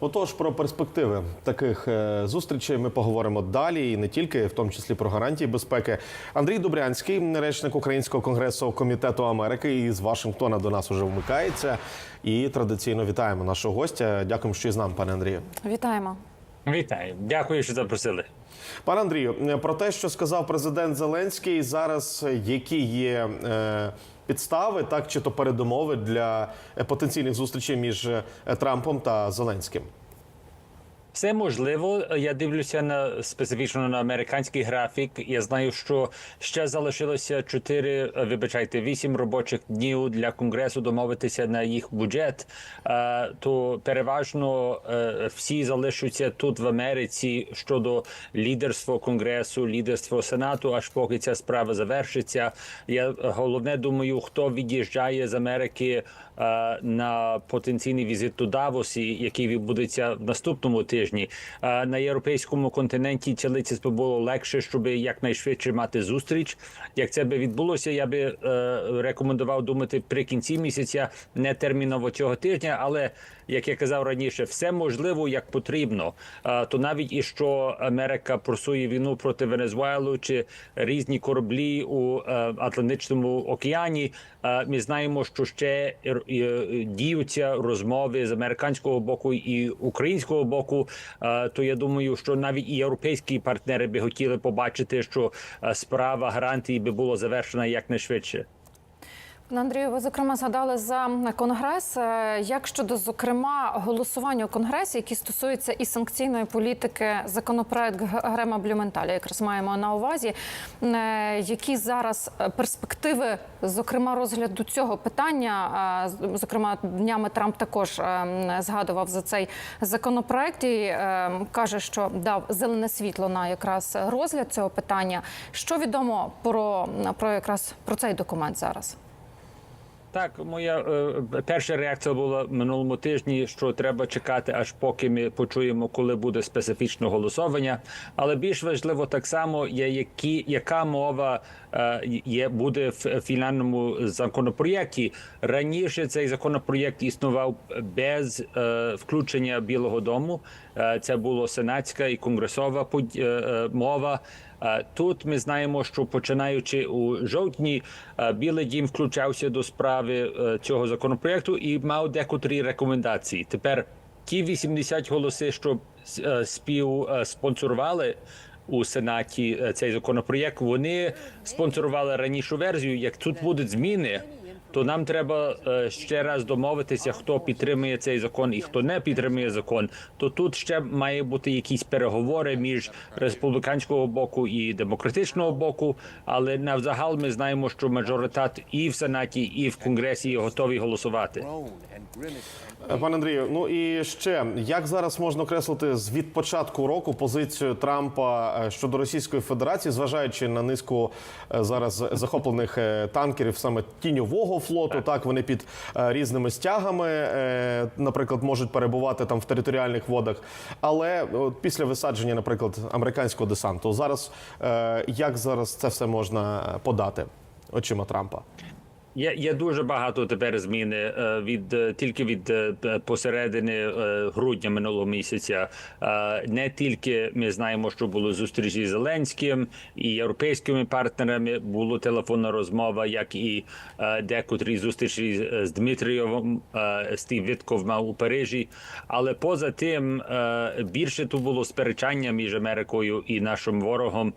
Отож, про перспективи таких е, зустрічей ми поговоримо далі, і не тільки, в тому числі про гарантії безпеки. Андрій Добрянський, речник Українського конгресу комітету Америки, із Вашингтона до нас уже вмикається. І традиційно вітаємо нашого гостя. Дякуємо, що із нами, пане Андрію. Вітаємо. Вітаю, дякую, що запросили. Пане Андрію, про те, що сказав президент Зеленський, зараз які є е, підстави, так чи то передумови для е, потенційних зустрічей між е, Трампом та Зеленським? Все можливо. Я дивлюся на специфічно на американський графік. Я знаю, що ще залишилося 4, е, вибачайте, 8 робочих днів для конгресу домовитися на їх бюджет. Е, То переважно е, всі залишаться тут в Америці щодо лідерства конгресу, лідерства сенату, аж поки ця справа завершиться. Я головне думаю, хто від'їжджає з Америки на потенційний візит до Давосі, який відбудеться в наступному тижні. Е, На європейському континенті цілитись би було легше, щоб якнайшвидше мати зустріч. Як це би відбулося, я би е, рекомендував думати при кінці місяця, не терміново цього тижня, але як я казав раніше, все можливо як потрібно. То навіть і що Америка просує війну проти Венесуелу чи різні кораблі у е, Атлантичному океані. е, Ми знаємо, що ще е, діються розмови з американського боку і українського боку. То я думаю, що навіть і європейські партнери би хотіли побачити, що справа гарантії би була завершена якнайшвидше. Андрію, ви зокрема згадали за конгрес. Е, Як щодо зокрема голосування у конгресі, які стосуються і санкційної політики, законопроект Грема Блюменталя, якраз маємо на увазі, е, які зараз е, перспективи, зокрема розгляду цього питання, зокрема днями Трамп також згадував за цей законопроект і каже, що дав зелене світло на якраз розгляд цього питання. Що відомо про, про якраз про цей документ зараз? Так, моя е, перша реакція була минулому тижні, що треба чекати, аж поки ми почуємо, коли буде специфічне голосування. Але більш важливо так само є, які яка мова е, є буде в фінальному законопроєкті. Раніше цей законопроєкт існував без е, включення Білого Дому. Е, це було сенатська і конгресова е, е, мова. Е, Тут ми знаємо, що починаючи у жовтні, е, Білий Дім включався до справи е, цього законопроекту і мав декотрі рекомендації. Тепер ті 80 голоси, що спів співспонсорували у Сенаті цей законопроєкт, вони спонсорували ранішу версію. Як тут будуть зміни, то нам треба е, ще раз домовитися, хто підтримує цей закон і хто не підтримує закон. То тут ще має бути якісь переговори між республіканського боку і демократичного боку. Але навзагал ми знаємо, що мажоритат і в сенаті, і в конгресі готові голосувати. Пане Андрію, ну і ще як зараз можна окреслити з від початку року позицію Трампа е, щодо Російської Федерації, зважаючи на низку е, зараз захоплених е, танкерів саме тіньового флоту, так вони під різними стягами, наприклад, можуть перебувати там в територіальних водах. Але от, після висадження, наприклад, американського десанту, зараз як зараз це все можна подати очима Трампа? Є, є дуже багато тепер зміни е, від е, тільки від е, посередини грудня минулого місяця. Не тільки ми знаємо, що було зустрічі з Зеленським і європейськими партнерами. Була телефонна розмова, як і декотрі зустрічі з Дмитрієвим Стів Вітков мав у Парижі. Але поза тим більше тут було сперечання між Америкою і нашим ворогом.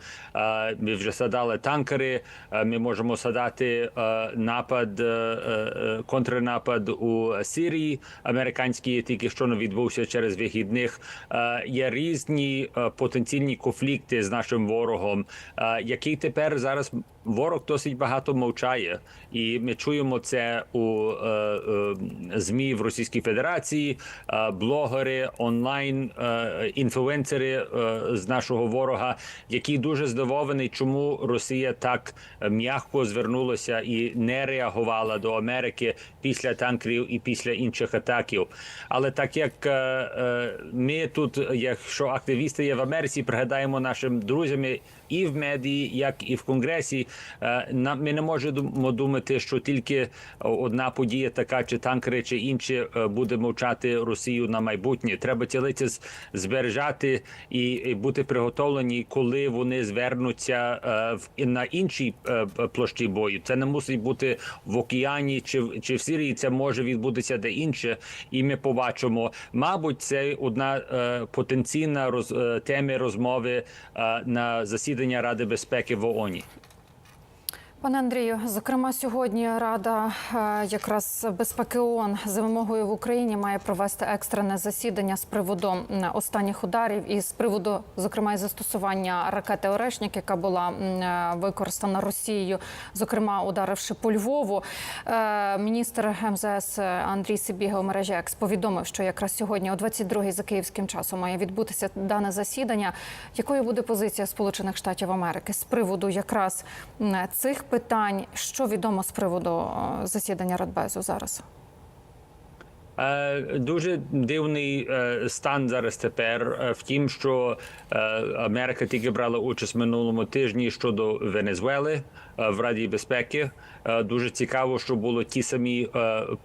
Ми вже садали танкери. Ми можемо садати е, напад, е, е, контрнапад у Сирії. Американський що не відбувся через вихідних. Е, Є різні е, потенційні конфлікти з нашим ворогом, е, який тепер зараз ворог досить багато мовчає, і ми чуємо це у е, е, змі в Російській Федерації, е, блогери, онлайн е, інфлюенсери е, з нашого ворога, які дуже здивовані, чому Росія так м'яко звернулася і не реагувала до Америки після танкерів і після інших атаків. Але так як е, е, ми тут, якщо активісти є в Америці, пригадаємо нашим друзям і в медії, як і в конгресі, ми не можемо думати, що тільки одна подія, така чи танкери, чи інші е, буде мовчати Росію на майбутнє. Треба з- збережати і, бути приготовлені, коли вони звернуться е, в на іншій е, площі бою. Це не мусить бути в океані чи в чи в Сирії. Це може відбутися де інше, і ми побачимо. Мабуть, це одна е, потенційна роз, е, теми розмови е, на засідання Ради безпеки в ООН. Пане Андрію, зокрема, сьогодні Рада е, якраз безпеки ООН за вимогою в Україні має провести екстрене засідання з приводу останніх ударів і з приводу, зокрема, і застосування ракети Орешник, яка була е, використана Росією, зокрема ударивши по Львову. Е, Міністр МЗС Андрій Сибіга у мережі Екс повідомив, що якраз сьогодні, о 22-й за київським часом, має відбутися дане засідання. Якою буде позиція Сполучених Штатів Америки з приводу якраз цих питань? Що відомо з приводу е, засідання Радбезу зараз? Е, Дуже дивний е, стан зараз тепер в тім, що Америка тільки брала участь минулому тижні щодо Венесуели е, в Раді безпеки. Дуже цікаво, що було ті самі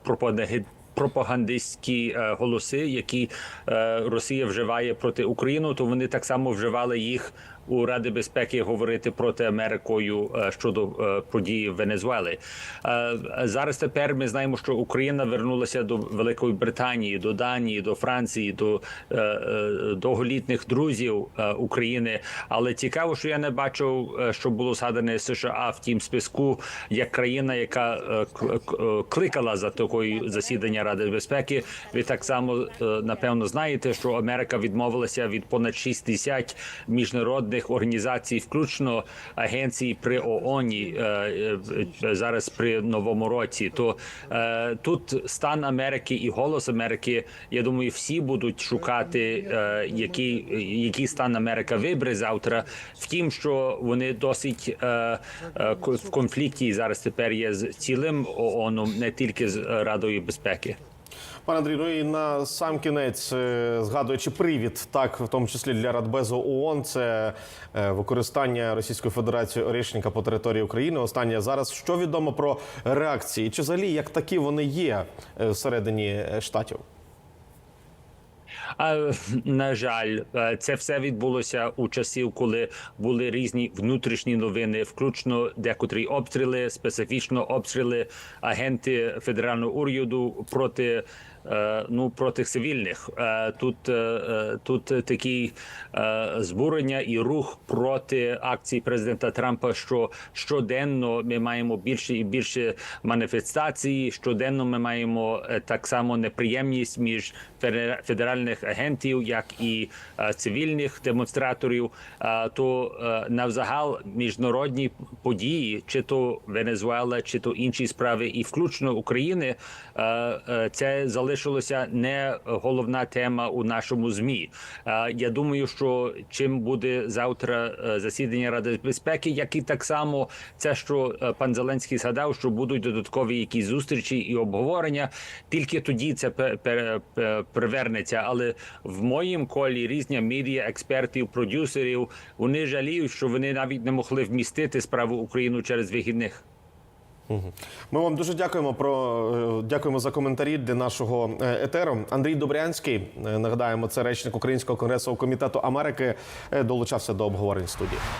пропаганди- пропагандистські голоси, які Росія вживає проти України, то вони так само вживали їх у Раді безпеки говорити проти Америкою е, щодо е, події в Венесуели. Е, Зараз тепер ми знаємо, що Україна вернулася до Великої Британії, до Данії, до Франції, до довголітніх друзів України. Але цікаво, що я не бачив, що було згадане США в тім списку як країна, яка кликала за такою засідання Ради безпеки. Ви так само напевно знаєте, що Америка відмовилася від понад 60 міжнародних організацій, включно агенцій при ООН е, е, е, зараз при новому році. То тут стан Америки і голос Америки. Я думаю, всі будуть шукати, який, який стан Америка вибере завтра. Втім, що вони досить в конфлікті зараз тепер є з цілим ООН, не тільки з Радою безпеки. Пане Андрій, ну і на сам кінець, е, згадуючи привід, так в тому числі для Радбезу ООН, це е, використання Російської Федерації орішника по території України. Останнє зараз що відомо про реакції? Чи взагалі як такі вони є е, всередині штатів? А, на жаль, це все відбулося у часів, коли були різні внутрішні новини, включно декотрі обстріли, специфічно обстріли агенти федерального уряду проти. Е, Ну, проти цивільних Е, тут, е, тут такі збурення і рух проти акцій президента Трампа. Що щоденно ми маємо більше і більше маніфестацій. Щоденно ми маємо так само неприємність між федера- федеральних агентів, як і цивільних демонстраторів. То навзагал міжнародні події, чи то Венесуела, чи то інші справи, і включно України, е, е, це залишилося не головна тема у нашому змі. Е, Я думаю, що чим буде завтра е, засідання Ради безпеки, як і так само це, що е, пан Зеленський згадав, що будуть додаткові якісь зустрічі і обговорення. Тільки тоді це привернеться. Але в моїм колі різні медіа, експертів, продюсерів вони жаліють, що вони навіть не могли вмістити справу Україну через вихідних. Ми вам дуже дякуємо про е, дякуємо за коментарі для нашого е, етеру. Андрій Добрянський е, нагадаємо, це речник Українського конгресового комітету Америки. Долучався до обговорень студії.